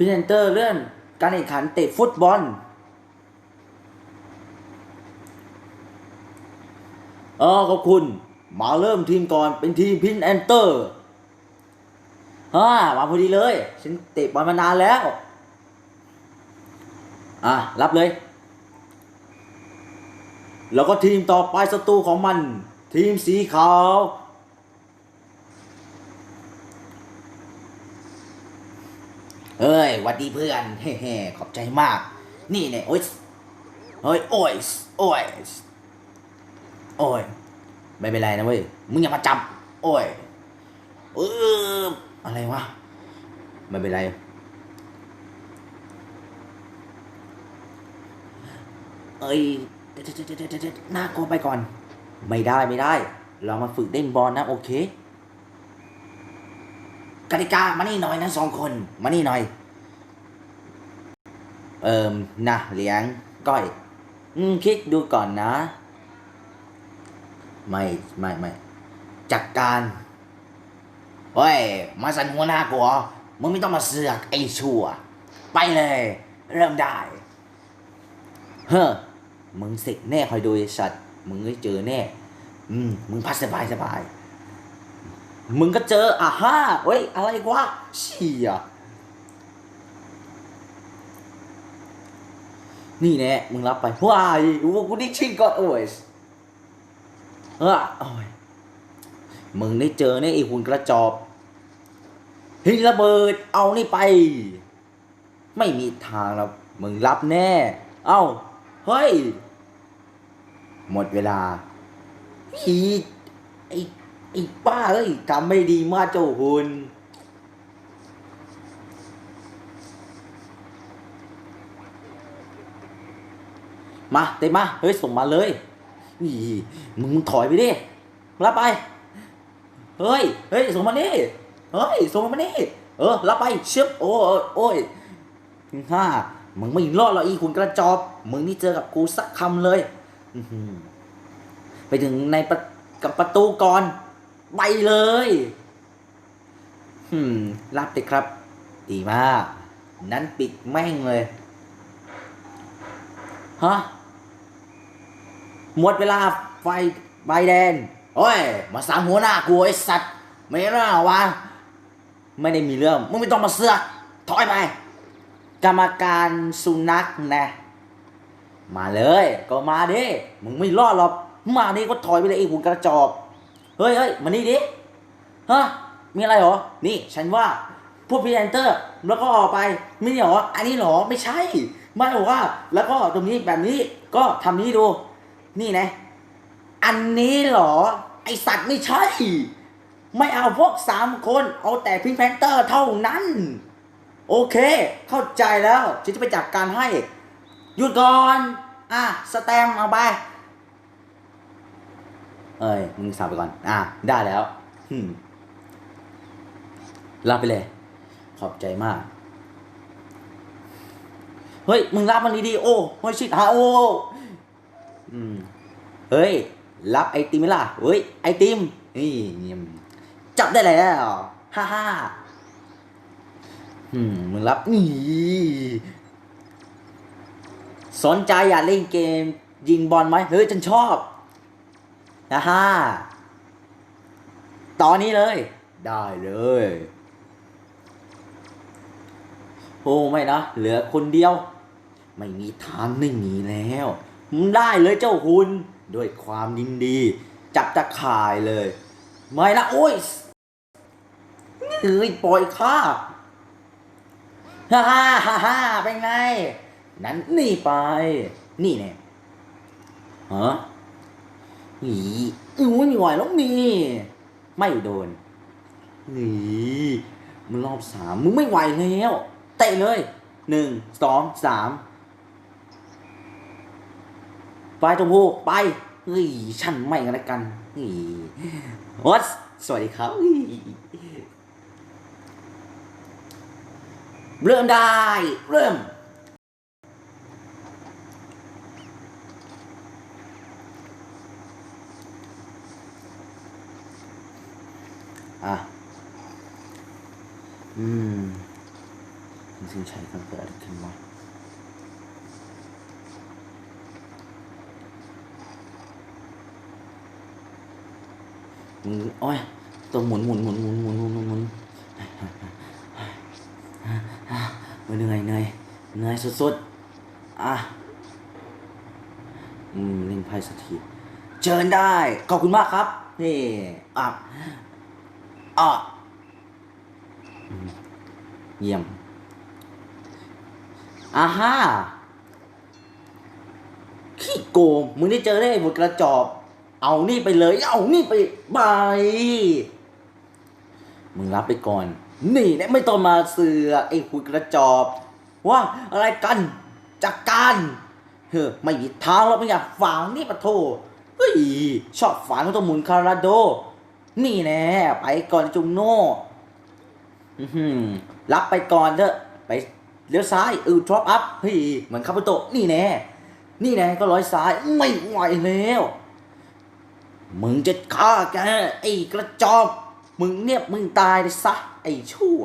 พรีเซนเตอร์เลื่อนการแข่งขันเตะฟุตบอลเออขอบคุณ มาเริ่มทีมก่อนเป็นทีมพินแอนเตอร์ฮ่ามาพอดีเลย ฉันเตะบอลมานานแล้ว อะ รับเลย แล้วก็ทีมต่อไปศัตรูของมัน ทีมสีขาว เฮ้ยวัดดีเพื่อนเฮ้ๆขอบใจมาก นี่เนี่ยโอ้ยเฮ้ยโอ้ยโอ้ยโอ้ยไม่เป็นไรนะเว้ยมึงอย่ามาจับ โอ้ยเอออะไรวะไม่เป็นไรเอ้ยเดี๋ยวเดี๋ยวเดี๋ยวเดี๋ยวเดี๋ยวหน้าโกไปก่อน ไม่ได้ไม่ได้ เรามาฝึกเล่นบอลนะโอเค กติกามานี่หน่อยนะสองคนมานี่หน่อย เอิมนะเลี้ยงก้อย อืมคิดดูก่อนนะ ไม่ไม่ไม่จัดการเฮ้ยมาสั่นหัวหน้ากูเหรอมึงไม่ต้องมาเสือกไอ้ชั่ว ไปเลย เริ่มได้ เฮ้อมึงสร็จแน่คอยดูสัตว์ มึงได้เจอแน่ อืม มึงพักสบายสบาย มึงก็เจออะฮ่าเฮ้ย อะไรวะเชี่ยนี่แน่มึงรับไปว้ายโอ้กูได้ชิงก่อนโอ้ยเออโอ้ยมึงได้เจอแน่ไอ้หุ่นกระจอบเฮ้ยระเบิดเอานี่ไป ไม่มีทางแล้ว มึงรับแน่ เอ้า เฮ้ย หมดเวลาอีไอ้ ไอ้ป้าเอ้ยทำไม่ดีมากเจ้าหุ่นมาเต็มมา เฮ้ย ส่งมาเลยอีมึงถอยไปดิรับไป เฮ้ย เฮ้ย ส่งมานี่เฮ้ย ส่งมานี่เออ รับไปเชิบโอ้ยโอ้ยฮ่ามึงไม่รอดหรอกอีคุณกระจอบ มึงนี่เจอกับกูสักคำเลย ไปถึงในประกับประตูก่อน ไปเลยหืมรับเลยครับ ดีมาก นั้นปิดแม่งเลย ฮะ หมดเวลาไฟใบแดงโอ้ย มาสามหัวหน้ากูไอ้สัตว์ ไม่น่าวะ ไม่ได้มีเรื่อง มึงไม่ต้องมาเสือกถอยไป กรรมการสุนัขนะ มาเลย ก็มาดิ มึงไม่รอดหรอก มาดิก็ถอยไปเลยไอ้หุ่นกระจอก เฮ้ยเฮ้ยมานี่ดิฮะมีอะไรเหรอ นี่ฉันว่าพวกพรีเซนเตอร์ แล้วก็ออกไปไม่ใช่เหรอ อันนี้เหรอ ไม่ใช่ไม่บอกว่า แล้วก็ตรงนี้แบบนี้ก็ทำนี้ดู นี่นะ อันนี้เหรอ ไอสัตว์ไม่ใช่ ไม่เอาพวกสามคน เอาแต่พิงแพนเตอร์เท่านั้น โอเค เข้าใจแล้วฉันจะไปจัดการให้ หยุดก่อน อะ สแตมเอาไป เอ้ยมึงสับไปก่อน อะ ได้แล้วหึรับไปเลย ขอบใจมาก เฮ้ย มึงรับมันดีๆ โอ้เฮ้ยชิดหาโอ้อืม เฮ้ย รับไอติมไหมล่ะ เฮ้ย ไอติม นี่เงียบจับได้แล้วฮ่าฮ่าอืม มึงรับนี่สนใจอยากเล่นเกม ยิงบอลไหมเฮ้ย ฉันชอบ นะฮ่าตอนนี้เลย ได้เลย โอ้ไม่นะ เหลือคนเดียว ไม่มีทางไม่มีแล้ว ได้เลยเจ้าคุณ ด้วยความยินดี จับตะข่ายเลย ไม่นะโอ้ยเอ้ยปล่อยข้าฮ่าฮ่าฮ่าฮ่าเป็นไง นั้นนี่ไป นี่เนี่ยฮะ หนีอู้ไม่ไหวแล้วนี่ไม่โดนหนีมึงรอบสามมึงไม่ไหวแล้วเตะเลยหนึ่งสองสามไปตรงพูไปเฮ้ยฉันไม่กันล้วกันเฮ้ยวัดสวัสดีครับเริ่มได้ เริ่ม อะ อืม ซึ่งใช้กันเกิดอะไรขึ้นวะมึงโอ้ยต้องหมุน หมุนหมุนหมุนหมุนหมุนหมุนหมุนมันเหนื่อยเหนื่อยเหนื่อยสุดๆ อะ อืมเล่นไพ่สักทีเชิญได้ ขอบคุณมากครับ นี่ อะ อะ เยี่ยมอ่าฮ่าขี้โกงมึงได้เจอได้หมดกระจอบ เอานี่ไปเลย เอานี่ไปบายมึงรับไปก่อน นี่และไม่ต้องมาเสือไอ้หุ่นกระจอบว่าอะไรกันจากการเฮ้อไม่มีทางเราไม่อยากฝังนี่ปะโทเฮ้ยชอบฝังต้องหมุนคาราโด นี่แน่ไปก่อนจุงโน่ รับไปก่อนเถอะ ไปเลี้ยวซ้ายอือ drop up เฮ้ยเหมือนคาปุโตะนี่แน่นี่แน่ก็ร้อยซ้ายไม่ไหวแล้ว มึงจะฆ่าแกไอ้กระจอกมึงเนี่ยมึงตายเลยซะไอ้ชั่ว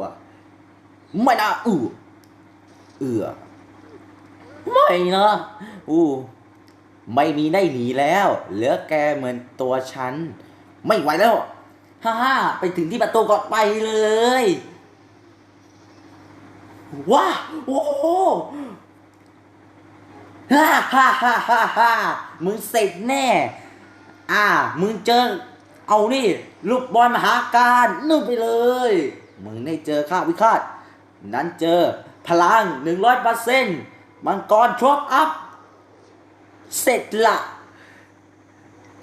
ไม่น่าอือเอือไม่นะอู้ไม่มีได้หนีแล้ว เหลือแกเหมือนตัวฉัน ไม่ไหวแล้ว ฮ่าฮ่าไปถึงที่ประตูก่อนไปเลย ว้าโอ้โหฮ่าฮ่าฮ่าฮ่าฮ่ามึงเสร็จแน่ อ่า มึงเจอ เอานี่ลูกบอลมหาการนู่นไปเลย มึงได้เจอข้าวิฆาต นั้นเจอพลังหนึ่งร้อยเปอร์เซ็นต์มังกรทรอปอัพ เสร็จละ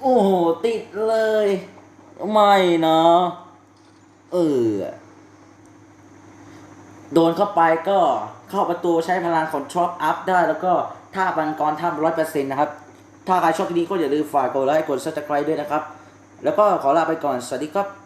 โอ้โห ติดเลย ไม่นะ เออ โดนเข้าไปก็เข้าประตูใช้พลังของช็อปอัพได้ แล้วก็ท่าบังกรทำร้อยเปอร์เซ็นต์นะครับ ถ้าใครชอบคลิปนี้ก็อย่าลืมฝากกดไลค์กดซับสไครต์ด้วยนะครับ แล้วก็ขอลาไปก่อน สวัสดีครับ